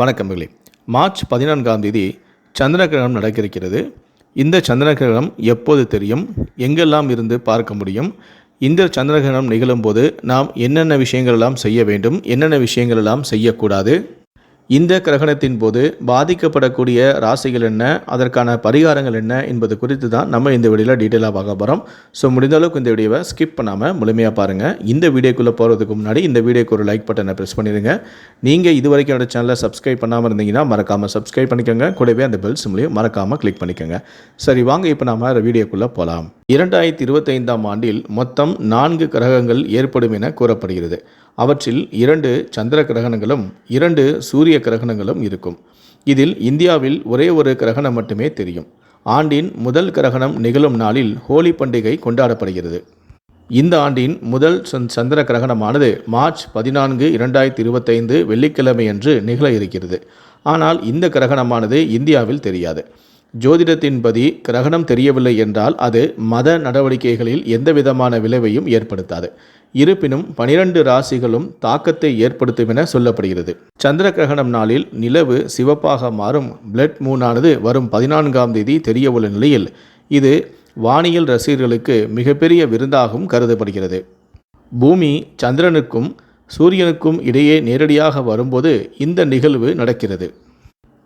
வணக்கம்பர்களே March பதினான்காம் தேதி சந்திர கிரகணம் நடக்க இருக்கிறது இந்த சந்திர கிரகணம் எப்போது தெரியும்? எங்கெல்லாம் இருந்து பார்க்க முடியும்? இந்த சந்திர கிரகணம் நிகழும்போது நாம் என்னென்ன விஷயங்கள் எல்லாம் செய்ய வேண்டும்? என்னென்ன விஷயங்கள் எல்லாம் செய்யக்கூடாது? இந்த கிரகணத்தின் போது பாதிக்கப்படக்கூடிய ராசிகள் என்ன? அதற்கான பரிகாரங்கள் என்ன? என்பது குறித்து தான் நம்ம இந்த வீடியோவில் டீட்டெயிலாக பார்க்க போகிறோம் ஸோ முடிந்த அளவுக்கு இந்த வீடியோவை ஸ்கிப் பண்ணாமல் முழுமையாக பாருங்கள் இந்த வீடியோக்குள்ளே போகிறதுக்கு முன்னாடி இந்த வீடியோக்கு ஒரு லைக் பட்டனை ப்ரெஸ் பண்ணிடுங்க. நீங்கள் இது வரைக்கும் என்னோட சேனலை சப்ஸ்கிரைப் பண்ணாமல் இருந்தீங்கன்னா மறக்காமல் சப்ஸ்கிரைப் பண்ணிக்கோங்க. கூடவே அந்த பெல் சிம்லையும் மறக்காமல் கிளிக் பண்ணிக்கோங்க. சரி வாங்க இப்போ நாம வீடியோக்குள்ளே போகலாம் இரண்டாயிரத்தி இருபத்தைந்தாம் ஆண்டில் மொத்தம் நான்கு கிரகங்கள் ஏற்படும் என கூறப்படுகிறது. அவற்றில் இரண்டு சந்திர கிரகணங்களும் இரண்டு சூரிய கிரகணங்களும் இருக்கும். இதில் இந்தியாவில் ஒரே ஒரு கிரகணம் மட்டுமே தெரியும். ஆண்டின் முதல் கிரகணம் நிகழும் நாளில் ஹோலி பண்டிகை கொண்டாடப்படுகிறது. இந்த ஆண்டின் முதல் சந்- சந்திர கிரகணமானது மார்ச் பதினான்கு இரண்டாயிரத்தி இருபத்தைந்து வெள்ளிக்கிழமையன்று நிகழ இருக்கிறது. ஆனால் இந்த கிரகணமானது இந்தியாவில் தெரியாது. ஜோதிடத்தின்படி கிரகணம் தெரியவில்லை என்றால் அது மத நடவடிக்கைகளில் எந்தவிதமான விளைவையும் ஏற்படுத்தாது. இருப்பினும் பனிரெண்டு ராசிகளும் தாக்கத்தை ஏற்படுத்தும் என சொல்லப்படுகிறது. சந்திர கிரகணம் நாளில் நிலவு சிவப்பாக மாறும். பிளட் மூனானது வரும் பதினான்காம் தேதி தெரியவுள்ள நிலையில் இது வானியல் ரசிகர்களுக்கு மிகப்பெரிய விருந்தாகவும் கருதப்படுகிறது. பூமி சந்திரனுக்கும் சூரியனுக்கும் இடையே நேரடியாக வரும்போது இந்த நிகழ்வு நடக்கிறது.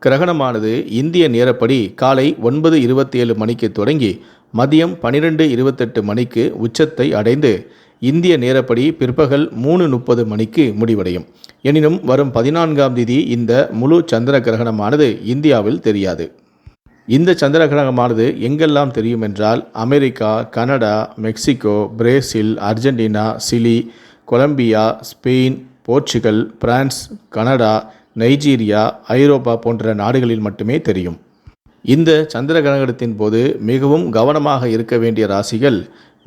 கிரகணமானது இந்திய நேரப்படி காலை ஒன்பது இருபத்தி ஏழு மணிக்கு தொடங்கி மதியம் பன்னிரெண்டு இருபத்தெட்டு மணிக்கு உச்சத்தை அடைந்து இந்திய நேரப்படி பிற்பகல் மூணு முப்பது மணிக்கு முடிவடையும். எனினும் வரும் பதினான்காம் தேதி இந்த முழு சந்திர கிரகணமானது இந்தியாவில் தெரியாது. இந்த சந்திர கிரகணமானது எங்கெல்லாம் தெரியும் என்றால் America Canada Mexico Brazil Argentina Chile Colombia Spain Portugal France Canada Nigeria Europe போன்ற நாடுகளில் மட்டுமே தெரியும். இந்த சந்திர கிரகணத்தின் போது மிகவும் கவனமாக இருக்க வேண்டிய ராசிகள்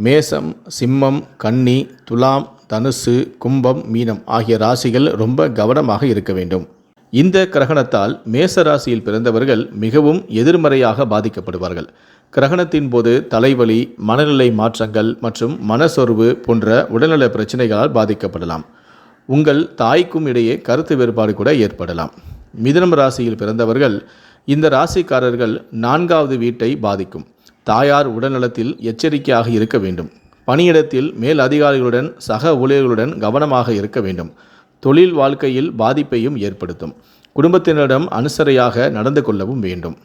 மேசம் சிம்மம் கன்னி துலாம் தனுசு கும்பம் மீனம் ஆகிய ராசிகள் ரொம்ப கவனமாக இருக்க வேண்டும். இந்த கிரகணத்தால் மேச ராசியில் பிறந்தவர்கள் மிகவும் எதிர்மறையாக பாதிக்கப்படுவார்கள். கிரகணத்தின் போது தலைவலி மனநிலை மாற்றங்கள் மற்றும் மனசொர்வு போன்ற உடல்நல பிரச்சனைகளால் பாதிக்கப்படலாம். உங்கள் தாய்க்கும் இடையே கருத்து வேறுபாடு கூட ஏற்படலாம். மிதுனம் ராசியில் பிறந்தவர்கள் இந்த ராசிக்காரர்கள் நான்காவது வீட்டை பாதிக்கும். தாயார் உடல்நலத்தில் எச்சரிக்கையாக இருக்க வேண்டும். பணியிடத்தில் மேல் அதிகாரிகளுடன் சக ஊழியர்களுடன் கவனமாக இருக்க வேண்டும். தொழில் வாழ்க்கையில் பாதிப்பையும் ஏற்படுத்தும். குடும்பத்தினரிடம் அனுசரையாக நடந்து கொள்ளவும் வேண்டும்.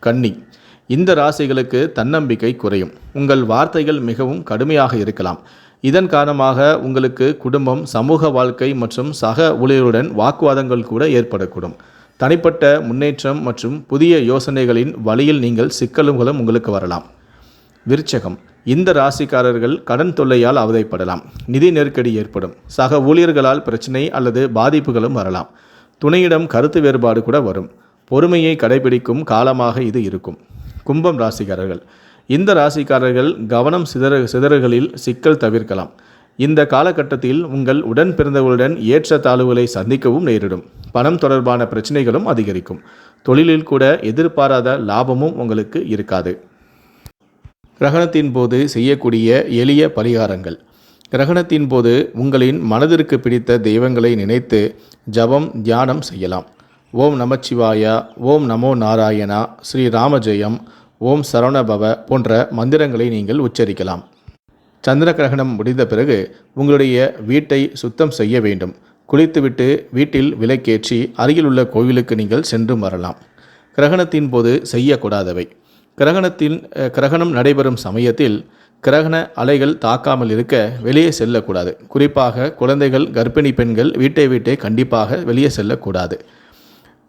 கன்னி இந்த ராசிகளுக்கு தன்னம்பிக்கை குறையும். உங்கள் வார்த்தைகள் மிகவும் கடுமையாக இருக்கலாம். இதன் காரணமாக உங்களுக்கு குடும்பம் சமூக வாழ்க்கை மற்றும் சக ஊழியருடன் வாக்குவாதங்கள் கூட ஏற்படக்கூடும். தனிப்பட்ட முன்னேற்றம் மற்றும் புதிய யோசனைகளின் வழியில் நீங்கள் சிக்கல்களும் உங்களுக்கு வரலாம். விருச்சகம். இந்த ராசிக்காரர்கள் கடன் தொல்லையால் அவதைப்படலாம். நிதி நெருக்கடி ஏற்படும். சக ஊழியர்களால் பிரச்சனை அல்லது பாதிப்புகளும் வரலாம். துணையிடம் கருத்து வேறுபாடு கூட வரும். பொறுமையை கடைபிடிக்கும் காலமாக இது இருக்கும். கும்பம் ராசிக்காரர்கள். இந்த ராசிக்காரர்கள் கவனம் சிதற சிதறுகளில் சிக்கல் தவிர்க்கலாம். இந்த காலகட்டத்தில் உங்கள் உடன் பிறந்தவர்களுடன் ஏற்ற தாழ்வுகளை சந்திக்கவும் நேரிடும். பணம் தொடர்பான பிரச்சனைகளும் அதிகரிக்கும். தொழிலில் கூட எதிர்பாராத லாபமும் உங்களுக்கு இருக்காது. கிரகணத்தின் போது செய்யக்கூடிய எளிய பரிகாரங்கள். கிரகணத்தின் போது உங்களின் மனதிற்கு பிடித்த தெய்வங்களை நினைத்து ஜபம் தியானம் செய்யலாம். ஓம் நமச்சிவாயா ஓம் நமோ நாராயணா ஸ்ரீ ராமஜெயம் ஓம் சரவணபவ போன்ற மந்திரங்களை நீங்கள் உச்சரிக்கலாம். சந்திர கிரகணம் முடிந்த பிறகு உங்களுடைய வீட்டை சுத்தம் செய்ய வேண்டும். குளித்துவிட்டு வீட்டில் விளக்கேற்றி அருகிலுள்ள கோவிலுக்கு நீங்கள் சென்று வரலாம் கிரகணத்தின் போது செய்யக்கூடாதவை. கிரகணத்தின் கிரகணம் நடைபெறும் சமயத்தில் கிரகண அலைகள் தாக்காமல் இருக்க வெளியே செல்லக்கூடாது. குறிப்பாக குழந்தைகள் கர்ப்பிணி பெண்கள் வீட்டை விட்டே கண்டிப்பாக வெளியே செல்லக்கூடாது.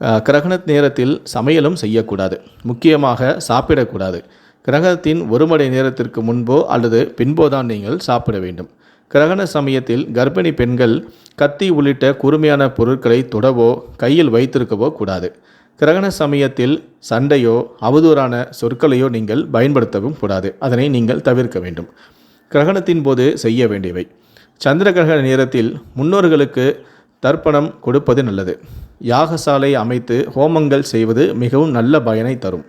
கிரகணத் கிரகண நேரத்தில் சமையலும் செய்யக்கூடாது. முக்கியமாக சாப்பிடக்கூடாது. கிரகணத்தின் ஒரு மணி நேரத்திற்கு முன்போ அல்லது பின்போ தான் நீங்கள் சாப்பிட வேண்டும். கிரகண சமயத்தில் கர்ப்பிணி பெண்கள் கத்தி உள்ளிட்ட கூர்மையான பொருட்களை தொடவோ கையில் வைத்திருக்கவோ கூடாது. கிரகண சமயத்தில் சண்டையோ அவதூறான சொற்களையோ நீங்கள் பயன்படுத்தவும் கூடாது. அதனை நீங்கள் தவிர்க்க வேண்டும். கிரகணத்தின் போது செய்ய வேண்டியவை. சந்திர கிரகண நேரத்தில் முன்னோர்களுக்கு தர்ப்பணம் கொடுப்பது நல்லது. யாகசாலை அமைத்து ஹோமங்கள் செய்வது மிகவும் நல்ல பயனை தரும்.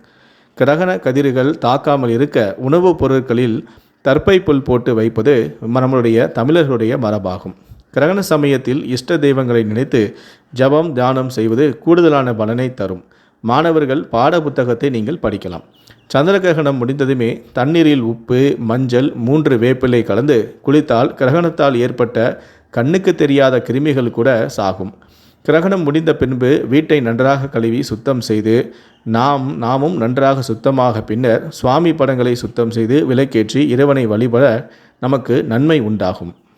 கிரகண கதிர்கள் தாக்காமல் இருக்க உணவுப் பொருட்களில் தற்பை புல் போட்டு வைப்பது நம்மளுடைய தமிழர்களுடைய மரபாகும். கிரகண சமயத்தில் இஷ்ட தெய்வங்களை நினைத்து ஜபம் தியானம் செய்வது கூடுதலான பலனை தரும். மாணவர்கள் பாட புத்தகத்தை நீங்கள் படிக்கலாம். சந்திர கிரகணம் முடிந்ததுமே தண்ணீரில் உப்பு மஞ்சள் மூன்று வேப்பிலை கலந்து குளித்தால் கிரகணத்தால் ஏற்பட்ட கண்ணுக்கு தெரியாத கிருமிகள் கூட சாகும். கிரகணம் முடிந்த பின்பு வீட்டை நன்றாக கழுவி சுத்தம் செய்து நாம் நாமும் நன்றாக சுத்தமாக பின்னர் சுவாமி படங்களை சுத்தம் செய்து விலக்கேற்றி இறைவனை வழிபட நமக்கு நன்மை உண்டாகும்.